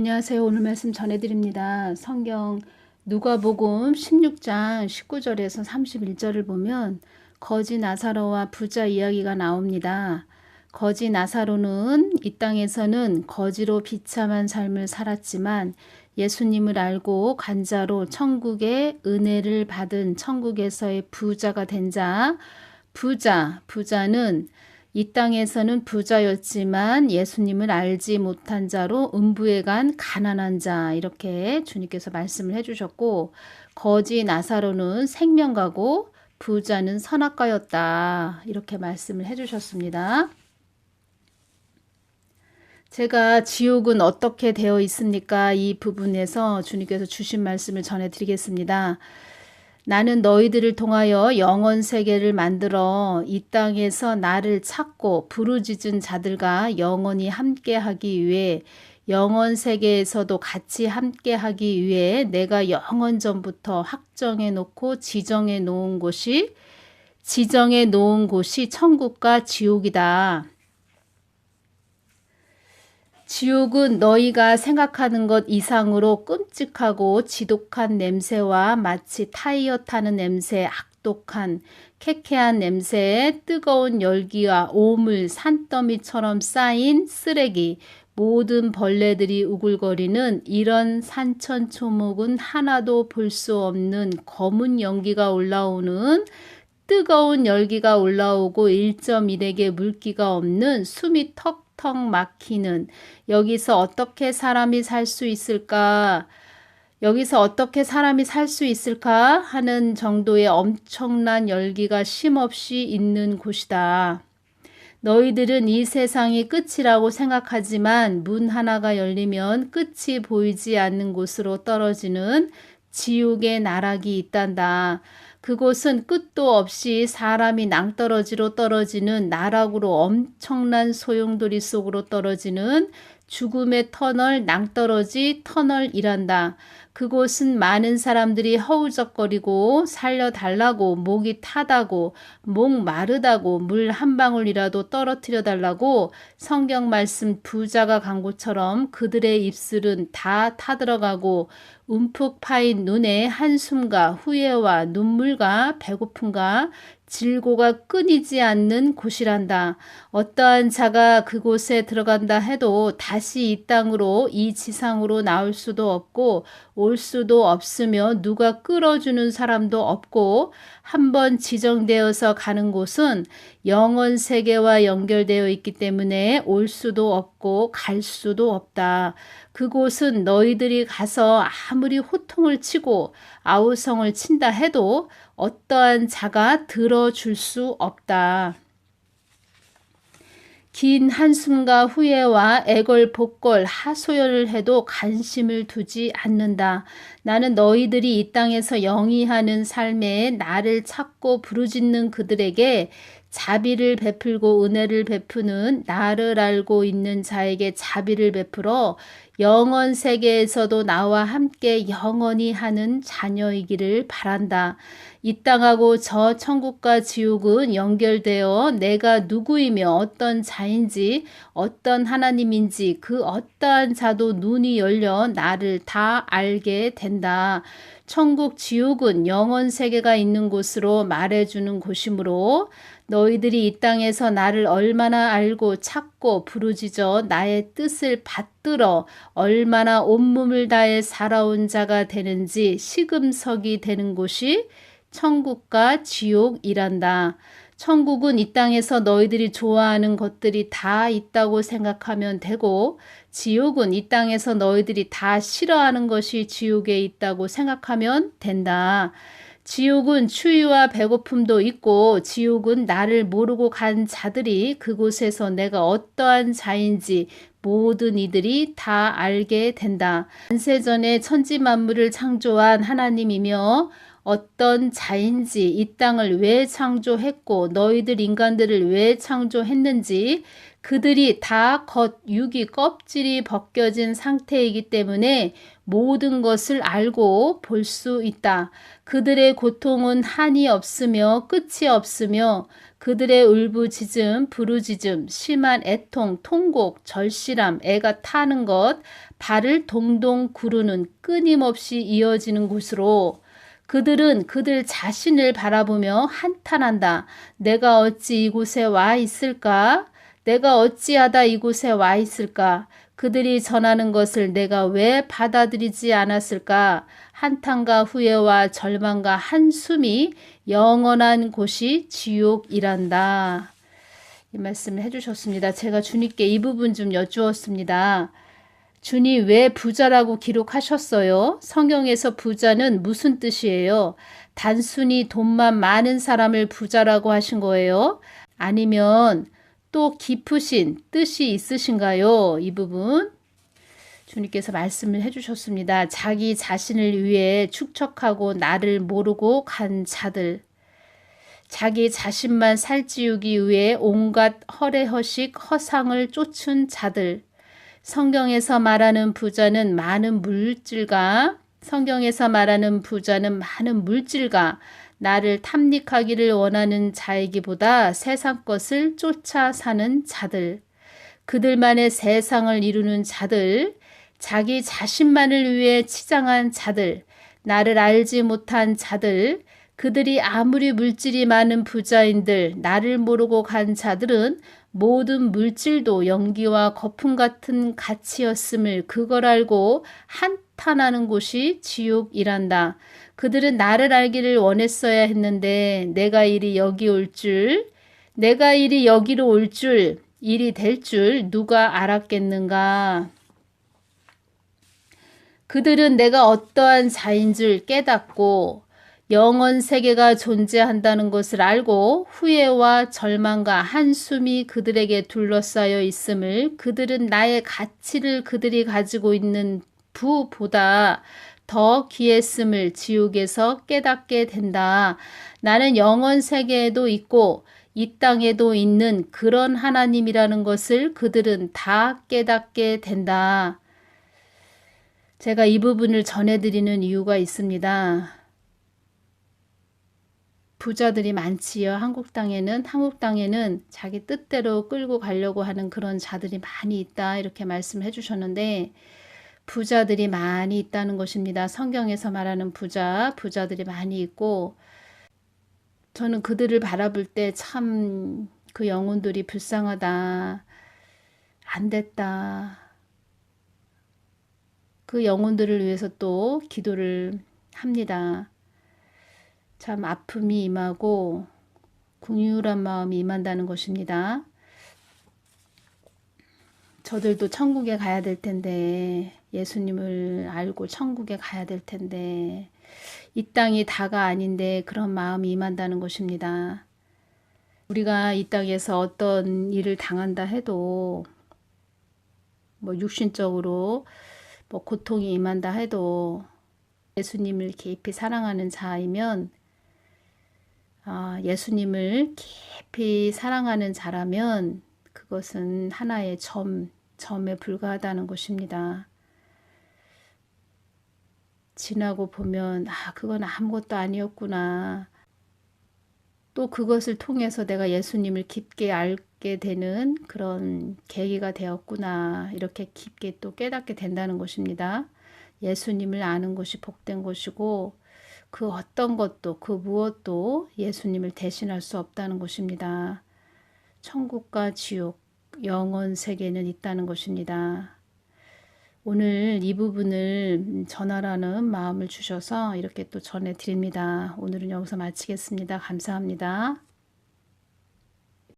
안녕하세요. 오늘 말씀 전해드립니다. 성경 누가복음 16장 19절에서 31절을 보면 거지 나사로와 부자 이야기가 나옵니다. 거지 나사로는 이 땅에서는 거지로 비참한 삶을 살았지만 예수님을 알고 간자로 천국의 은혜를 받은 천국에서의 부자가 된 자, 부자, 부자는 이 땅에서는 부자였지만 예수님을 알지 못한 자로 음부에 간 가난한 자 이렇게 주님께서 말씀을 해주셨고 거지 나사로는 생명가고 부자는 선악가였다 이렇게 말씀을 해주셨습니다. 제가 지옥은 어떻게 되어 있습니까? 이 부분에서 주님께서 주신 말씀을 전해드리겠습니다. 나는 너희들을 통하여 영원 세계를 만들어 이 땅에서 나를 찾고 부르짖은 자들과 영원히 함께하기 위해 영원 세계에서도 같이 함께하기 위해 내가 영원 전부터 확정해 놓고 지정해 놓은 곳이 지정해 놓은 곳이 천국과 지옥이다. 지옥은 너희가 생각하는 것 이상으로 끔찍하고 지독한 냄새와 마치 타이어 타는 냄새, 악독한 쾌쾌한 냄새에 뜨거운 열기와 오물, 산더미처럼 쌓인 쓰레기, 모든 벌레들이 우글거리는 이런 산천 초목은 하나도 볼 수 없는 검은 연기가 올라오는 뜨거운 열기가 올라오고 1.1에게 물기가 없는 숨이 턱 턱 막히는 여기서 어떻게 사람이 살 수 있을까? 여기서 어떻게 사람이 살 수 있을까? 하는 정도의 엄청난 열기가 쉼없이 있는 곳이다. 너희들은 이 세상이 끝이라고 생각하지만 문 하나가 열리면 끝이 보이지 않는 곳으로 떨어지는 지옥의 나락이 있단다. 그곳은 끝도 없이 사람이 낭떠러지로 떨어지는 나락으로 엄청난 소용돌이 속으로 떨어지는 죽음의 터널 낭떠러지 터널이란다. 그곳은 많은 사람들이 허우적거리고 살려달라고 목이 타다고 목 마르다고 물 한 방울이라도 떨어뜨려 달라고 성경 말씀 부자가 간 곳처럼 그들의 입술은 다 타들어가고 움푹 파인 눈에 한숨과 후회와 눈물과 배고픔과 질고가 끊이지 않는 곳이란다. 어떠한 자가 그곳에 들어간다 해도 다시 이 땅으로 이 지상으로 나올 수도 없고 올 수도 없으며 누가 끌어주는 사람도 없고 한번 지정되어서 가는 곳은 영원 세계와 연결되어 있기 때문에 올 수도 없고 갈 수도 없다. 그곳은 너희들이 가서 아무리 호통을 치고 아우성을 친다 해도 어떠한 자가 들어줄 수 없다. 긴 한숨과 후회와 애걸복걸 하소연을 해도 관심을 두지 않는다. 나는 너희들이 이 땅에서 영위하는 삶에 나를 찾고 부르짖는 그들에게 자비를 베풀고 은혜를 베푸는 나를 알고 있는 자에게 자비를 베풀어 영원 세계에서도 나와 함께 영원히 하는 자녀이기를 바란다. 이 땅하고 저 천국과 지옥은 연결되어 내가 누구이며 어떤 자인지 어떤 하나님인지 그 어떠한 자도 눈이 열려 나를 다 알게 된다. 천국 지옥은 영원 세계가 있는 곳으로 말해주는 곳이므로 너희들이 이 땅에서 나를 얼마나 알고 찾고 부르짖어 나의 뜻을 받들어 얼마나 온몸을 다해 살아온 자가 되는지 시금석이 되는 곳이 천국과 지옥이란다. 천국은 이 땅에서 너희들이 좋아하는 것들이 다 있다고 생각하면 되고, 지옥은 이 땅에서 너희들이 다 싫어하는 것이 지옥에 있다고 생각하면 된다. 지옥은 추위와 배고픔도 있고 지옥은 나를 모르고 간 자들이 그곳에서 내가 어떠한 자인지 모든 이들이 다 알게 된다. 안세전에 천지 만물을 창조한 하나님이며 어떤 자인지 이 땅을 왜 창조했고 너희들 인간들을 왜 창조했는지 그들이 다 겉 육이 껍질이 벗겨진 상태이기 때문에 모든 것을 알고 볼 수 있다. 그들의 고통은 한이 없으며 끝이 없으며 그들의 울부짖음, 부르짖음, 심한 애통, 통곡, 절실함, 애가 타는 것, 발을 동동 구르는 끊임없이 이어지는 곳으로 그들은 그들 자신을 바라보며 한탄한다. 내가 어찌 이곳에 와 있을까? 내가 어찌하다 이곳에 와 있을까? 그들이 전하는 것을 내가 왜 받아들이지 않았을까? 한탄과 후회와 절망과 한숨이 영원한 곳이 지옥이란다. 이 말씀을 해주셨습니다. 제가 주님께 이 부분 좀 여쭈었습니다. 주님 왜 부자라고 기록하셨어요? 성경에서 부자는 무슨 뜻이에요? 단순히 돈만 많은 사람을 부자라고 하신 거예요? 아니면 또 깊으신 뜻이 있으신가요? 이 부분. 주님께서 말씀을 해주셨습니다. 자기 자신을 위해 축척하고 나를 모르고 간 자들. 자기 자신만 살찌우기 위해 온갖 허례허식 허상을 쫓은 자들. 성경에서 말하는 부자는 많은 물질과 성경에서 말하는 부자는 많은 물질과 나를 탐닉하기를 원하는 자이기보다 세상 것을 쫓아 사는 자들. 그들만의 세상을 이루는 자들. 자기 자신만을 위해 치장한 자들. 나를 알지 못한 자들. 그들이 아무리 물질이 많은 부자인들, 나를 모르고 간 자들은 모든 물질도 연기와 거품 같은 가치였음을 그걸 알고 한탄하는 곳이 지옥이란다. 그들은 나를 알기를 원했어야 했는데 내가 이리 여기 올 줄, 내가 이리 여기로 올 줄, 일이 될 줄 누가 알았겠는가? 그들은 내가 어떠한 자인 줄 깨닫고 영원 세계가 존재한다는 것을 알고 후회와 절망과 한숨이 그들에게 둘러싸여 있음을 그들은 나의 가치를 그들이 가지고 있는 부보다 더 귀했음을 지옥에서 깨닫게 된다. 나는 영원 세계에도 있고 이 땅에도 있는 그런 하나님이라는 것을 그들은 다 깨닫게 된다. 제가 이 부분을 전해드리는 이유가 있습니다. 부자들이 많지요. 한국 땅에는 한국 땅에는 자기 뜻대로 끌고 가려고 하는 그런 자들이 많이 있다 이렇게 말씀해 주셨는데 부자들이 많이 있다는 것입니다. 성경에서 말하는 부자, 부자들이 많이 있고 저는 그들을 바라볼 때 참 그 영혼들이 불쌍하다. 안 됐다. 그 영혼들을 위해서 또 기도를 합니다. 참 아픔이 임하고 궁유한 마음이 임한다는 것입니다. 저들도 천국에 가야 될 텐데 예수님을 알고 천국에 가야 될 텐데 이 땅이 다가 아닌데 그런 마음이 임한다는 것입니다. 우리가 이 땅에서 어떤 일을 당한다 해도 뭐 육신적으로 뭐 고통이 임한다 해도 예수님을 깊이 사랑하는 자이면 아, 예수님을 깊이 사랑하는 자라면 그것은 하나의 점, 점에 불과하다는 것입니다. 지나고 보면, 아, 그건 아무것도 아니었구나. 또 그것을 통해서 내가 예수님을 깊게 알게 되는 그런 계기가 되었구나. 이렇게 깊게 또 깨닫게 된다는 것입니다. 예수님을 아는 것이 복된 것이고, 그 어떤 것도 그 무엇도 예수님을 대신할 수 없다는 것입니다. 천국과 지옥, 영원 세계는 있다는 것입니다. 오늘 이 부분을 전하라는 마음을 주셔서 이렇게 또 전해 드립니다. 오늘은 여기서 마치겠습니다. 감사합니다.